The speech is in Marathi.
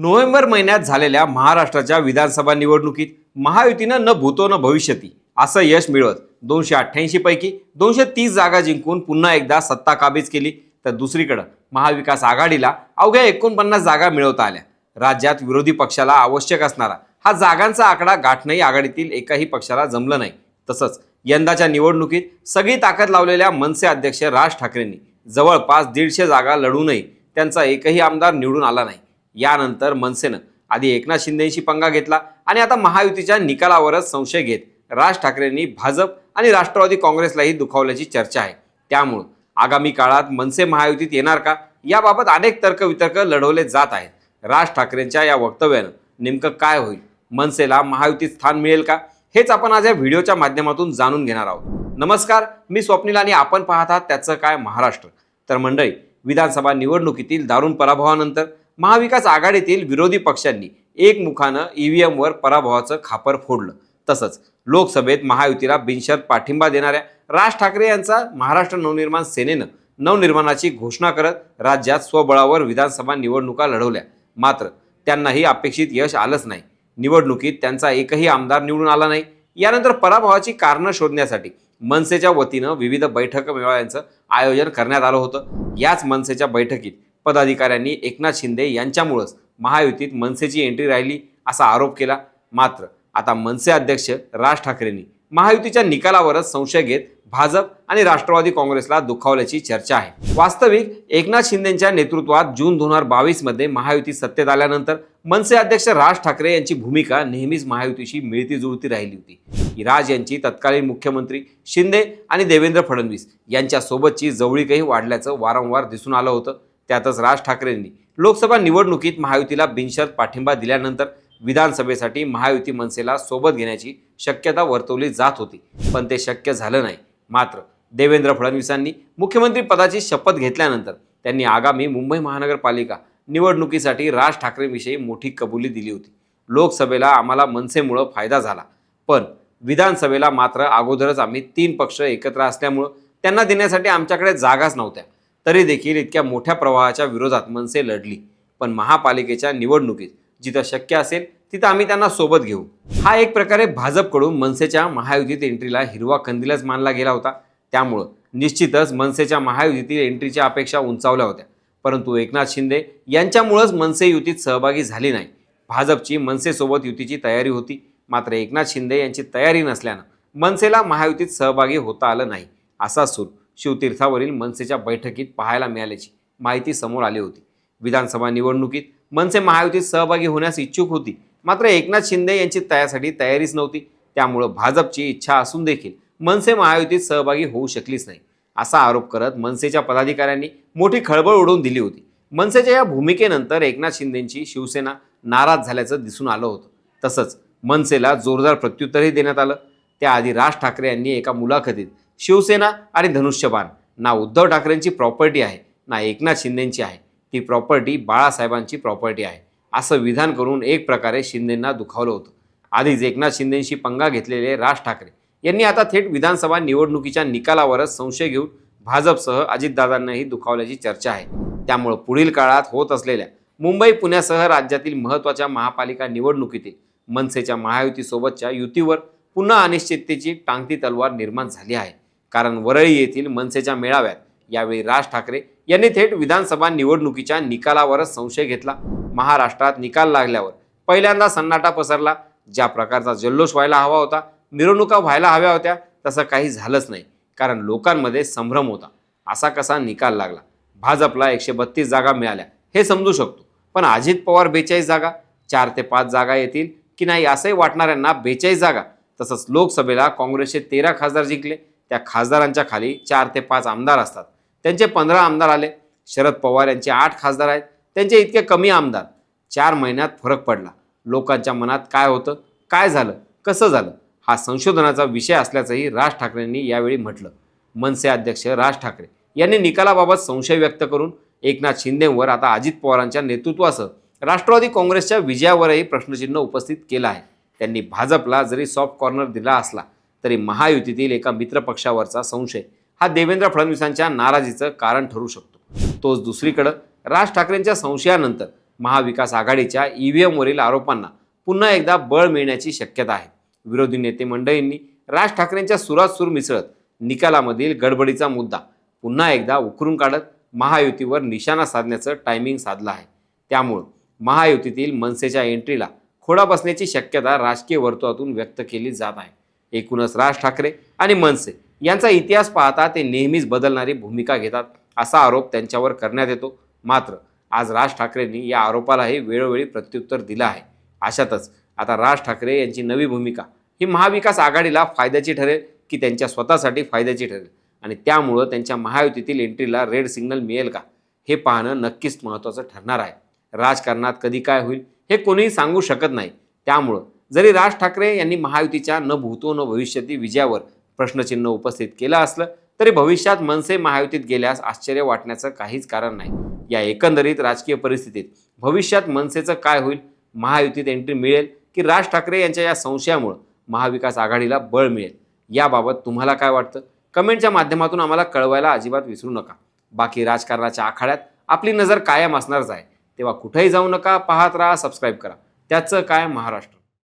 नोव्हेंबर महिन्यात झालेल्या महाराष्ट्राच्या विधानसभा निवडणुकीत महायुतीनं न भूतो न भविष्यती असं यश मिळवत दोनशे अठ्ठ्याऐंशी पैकी दोनशे तीस जागा जिंकून पुन्हा एकदा सत्ता काबीज केली. तर दुसरीकडं महाविकास आघाडीला अवघ्या एकोणपन्नास जागा मिळवता आल्या. राज्यात विरोधी पक्षाला आवश्यक असणारा हा जागांचा आकडा गाठणंही आघाडीतील एकाही पक्षाला जमलं नाही. तसंच यंदाच्या निवडणुकीत सगळी ताकद लावलेल्या मनसे अध्यक्ष राज ठाकरेंनी जवळपास दीडशे जागा लढूनही त्यांचा एकही आमदार निवडून आला नाही. यानंतर मनसेनं आधी एकनाथ शिंदेशी पंगा घेतला आणि आता महायुतीच्या निकालावरच संशय घेत राज ठाकरेंनी भाजप आणि राष्ट्रवादी काँग्रेसलाही दुखावल्याची चर्चा आहे. त्यामुळं आगामी काळात मनसे महायुतीत येणार का? याबाबत अनेक तर्कवितर्क लढवले जात आहेत. राज ठाकरेंच्या या वक्तव्यानं नेमकं काय होईल? मनसेला महायुतीत स्थान मिळेल का? हेच आपण आज या व्हिडिओच्या माध्यमातून जाणून घेणार आहोत. नमस्कार मी स्वप्नील आणि आपण पाहत आहात त्याचं काय महाराष्ट्र. तर मंडळी विधानसभा निवडणुकीतील दारुण पराभवानंतर महाविकास आघाडीतील विरोधी पक्षांनी एकमुखानं ईव्हीएमवर पराभवाचं खापर फोडलं. तसंच लोकसभेत महायुतीला बिनशर्त पाठिंबा देणाऱ्या राज ठाकरे यांचा महाराष्ट्र नवनिर्माण सेनेनं नवनिर्माणाची घोषणा करत राज्यात स्वबळावर विधानसभा निवडणुका लढवल्या. मात्र त्यांनाही अपेक्षित यश आलंच नाही. निवडणुकीत त्यांचा एकही आमदार निवडून आला नाही. यानंतर पराभवाची कारणं शोधण्यासाठी मनसेच्या वतीनं विविध बैठक मेळाव्यांचं आयोजन करण्यात आलं होतं. याच मनसेच्या बैठकीत पदाधिकाऱ्यांनी एकनाथ शिंदे यांच्यामुळंच महायुतीत मनसेची एंट्री राहिली असा आरोप केला. मात्र आता मनसे अध्यक्ष राज ठाकरेंनी महायुतीच्या निकालावरच संशय घेत भाजप आणि राष्ट्रवादी काँग्रेसला दुखावल्याची चर्चा आहे. वास्तविक एकनाथ शिंदेच्या नेतृत्वात जून दोन हजार बावीसमध्ये महायुती सत्तेत आल्यानंतर मनसे अध्यक्ष राज ठाकरे यांची भूमिका नेहमीच महायुतीशी मिळती जुळती राहिली होती. राज यांची तत्कालीन मुख्यमंत्री शिंदे आणि देवेंद्र फडणवीस यांच्यासोबतची जवळीकही वाढल्याचं वारंवार दिसून आलं होतं. त्यातच राज ठाकरेंनी लोकसभा निवडणुकीत महायुतीला बिनशर्त पाठिंबा दिल्यानंतर विधानसभेसाठी महायुती मनसेला सोबत घेण्याची शक्यता वर्तवली जात होती. पण ते शक्य झालं नाही. मात्र देवेंद्र फडणवीसांनी मुख्यमंत्री पदाची शपथ घेतल्यानंतर त्यांनी आगामी मुंबई महानगरपालिका निवडणुकीसाठी राज ठाकरेंविषयी मोठी कबुली दिली होती. लोकसभेला आम्हाला मनसेमुळं फायदा झाला. पण विधानसभेला मात्र अगोदरच आम्ही तीन पक्ष एकत्र असल्यामुळं त्यांना देण्यासाठी आमच्याकडे जागाच नव्हत्या. तरी देखील इतक्या मोठ्या प्रवाहाच्या विरोधात मनसे लढली. पण महापालिकेच्या निवडणुकीत जिथं शक्य असेल तिथं आम्ही त्यांना सोबत घेऊ. हा एक प्रकारे भाजपकडून मनसेच्या महायुतीत एंट्रीला हिरवा कंदीलच मानला गेला होता. त्यामुळं निश्चितच मनसेच्या महायुतीतील एंट्रीच्या अपेक्षा उंचावल्या होत्या. परंतु एकनाथ शिंदे यांच्यामुळंच मनसे युतीत सहभागी झाली नाही. भाजपची मनसेसोबत युतीची तयारी होती. मात्र एकनाथ शिंदे यांची तयारी नसल्यानं मनसेला महायुतीत सहभागी होता आलं नाही. असा सूर शिवतीर्थावरील मनसेच्या बैठकीत पाहायला मिळाल्याची माहिती समोर आली होती. विधानसभा निवडणुकीत मनसे महायुतीत सहभागी होण्यास इच्छुक होती. मात्र एकनाथ शिंदे यांची त्यासाठी तयारीच नव्हती. त्यामुळं भाजपची इच्छा असून देखील मनसे महायुतीत सहभागी होऊ शकलीच नाही असा आरोप करत मनसेच्या पदाधिकाऱ्यांनी मोठी खळबळ उडवून दिली होती. मनसेच्या या भूमिकेनंतर एकनाथ शिंदेंची शिवसेना नाराज झाल्याचं दिसून आलं होतं. तसंच मनसेला जोरदार प्रत्युत्तरही देण्यात आलं. त्याआधी राज ठाकरे यांनी एका मुलाखतीत शिवसेना आणि धनुष्यबाण. ना उद्धव ठाकरेंची प्रॉपर्टी आहे ना एकनाथ शिंदेंची आहे. ती प्रॉपर्टी बाळासाहेबांची प्रॉपर्टी आहे. असं विधान करून एक प्रकारे शिंदेंना दुखावलं होतं. आधीच एकनाथ शिंदेंशी पंगा घेतलेले राज ठाकरे यांनी आता थेट विधानसभा निवडणुकीच्या निकालावरच संशय घेऊन भाजपसह अजितदादांनाही दुखावल्याची चर्चा आहे. त्यामुळं पुढील काळात होत असलेल्या मुंबई पुण्यासह राज्यातील महत्त्वाच्या महापालिका निवडणुकीतील मनसेच्या महायुतीसोबतच्या युतीवर पुन्हा अनिश्चिततेची टांगती तलवार निर्माण झाली आहे. कारण वरळी येथील मनसेच्या मेळाव्यात यावेळी राज ठाकरे यांनी थेट विधानसभा निवडणुकीच्या निकालावरच संशय घेतला. महाराष्ट्रात निकाल लागल्यावर पहिल्यांदा सन्नाटा पसरला. ज्या प्रकारचा जल्लोष व्हायला हवा होता मिरवणुका व्हायला हव्या होत्या तसं काही झालंच नाही कारण लोकांमध्ये संभ्रम होता. असा कसा निकाल लागला? भाजपला एकशे बत्तीस जागा मिळाल्या हे समजू शकतो. पण अजित पवार बेचाळीस जागा चार ते पाच जागा येतील की नाही असंही वाटणाऱ्यांना बेचाळीस जागा तसंच लोकसभेला काँग्रेसचे तेरा खासदार जिंकले. त्या खासदारांच्या खाली चार ते पाच आमदार असतात. त्यांचे पंधरा आमदार आले. शरद पवार यांचे आठ खासदार आहेत. त्यांचे इतके कमी आमदार. चार महिन्यात फरक पडला. लोकांच्या मनात काय होतं? काय झालं? कसं झालं? हा संशोधनाचा विषय असल्याचंही राज ठाकरेंनी यावेळी म्हटलं. मनसे अध्यक्ष राज ठाकरे यांनी निकालाबाबत संशय व्यक्त करून एकनाथ शिंदेवर आता अजित पवारांच्या नेतृत्वासह राष्ट्रवादी काँग्रेसच्या विजयावरही प्रश्नचिन्ह उपस्थित केलं आहे. त्यांनी भाजपला जरी सॉफ्ट कॉर्नर दिला असला तरी महायुतीतील एका मित्रपक्षावरचा संशय हा देवेंद्र फडणवीसांच्या नाराजीचं कारण ठरू शकतो. तोच दुसरीकडं राज ठाकरेंच्या संशयानंतर महाविकास आघाडीच्या ईव्हीएमवरील आरोपांना पुन्हा एकदा बळ मिळण्याची शक्यता आहे. विरोधी नेते मंडळींनी राज ठाकरेंच्या सुरात सूर मिसळत निकालामधील गडबडीचा मुद्दा पुन्हा एकदा उकरून काढत महायुतीवर निशाणा साधण्याचं टायमिंग साधलं आहे. त्यामुळं महायुतीतील मनसेच्या एंट्रीला खोडा बसण्याची शक्यता राजकीय वर्तुळातून व्यक्त केली जात आहे. एकूणच राज ठाकरे आणि मनसे यांचा इतिहास पाहता ते नेहमीच बदलणारी भूमिका घेतात असा आरोप त्यांच्यावर करण्यात येतो. मात्र आज राज ठाकरेंनी या आरोपालाही वेळोवेळी प्रत्युत्तर दिलं आहे. अशातच आता राज ठाकरे यांची नवी भूमिका ही महाविकास आघाडीला फायद्याची ठरेल की त्यांच्या स्वतःसाठी फायद्याची ठरेल? आणि त्यामुळं त्यांच्या महायुतीतील एंट्रीला रेड सिग्नल मिळेल का? हे पाहणं नक्कीच महत्त्वाचं ठरणार आहे. राजकारणात कधी काय होईल हे कोणीही सांगू शकत नाही. त्यामुळं जरी राज ठाकरे यांनी महायुतीच्या न भूतो न भविष्यती विजयावर प्रश्नचिन्ह उपस्थित केलं असलं तरी भविष्यात मनसे महायुतीत गेल्यास आश्चर्य वाटण्याचं काहीच कारण नाही. या एकंदरीत राजकीय परिस्थितीत भविष्यात मनसेचं काय होईल? महायुतीत एंट्री मिळेल की राज ठाकरे यांच्या या संशयामुळं महाविकास आघाडीला बळ मिळेल? याबाबत तुम्हाला काय वाटतं? कमेंटच्या माध्यमातून आम्हाला कळवायला अजिबात विसरू नका. बाकी राजकारणाच्या आखाड्यात आपली नजर कायम असणारच आहे. तेव्हा कुठेही जाऊ नका पाहत राहा सबस्क्राईब करा. त्याचं काय? महाराष्ट्र.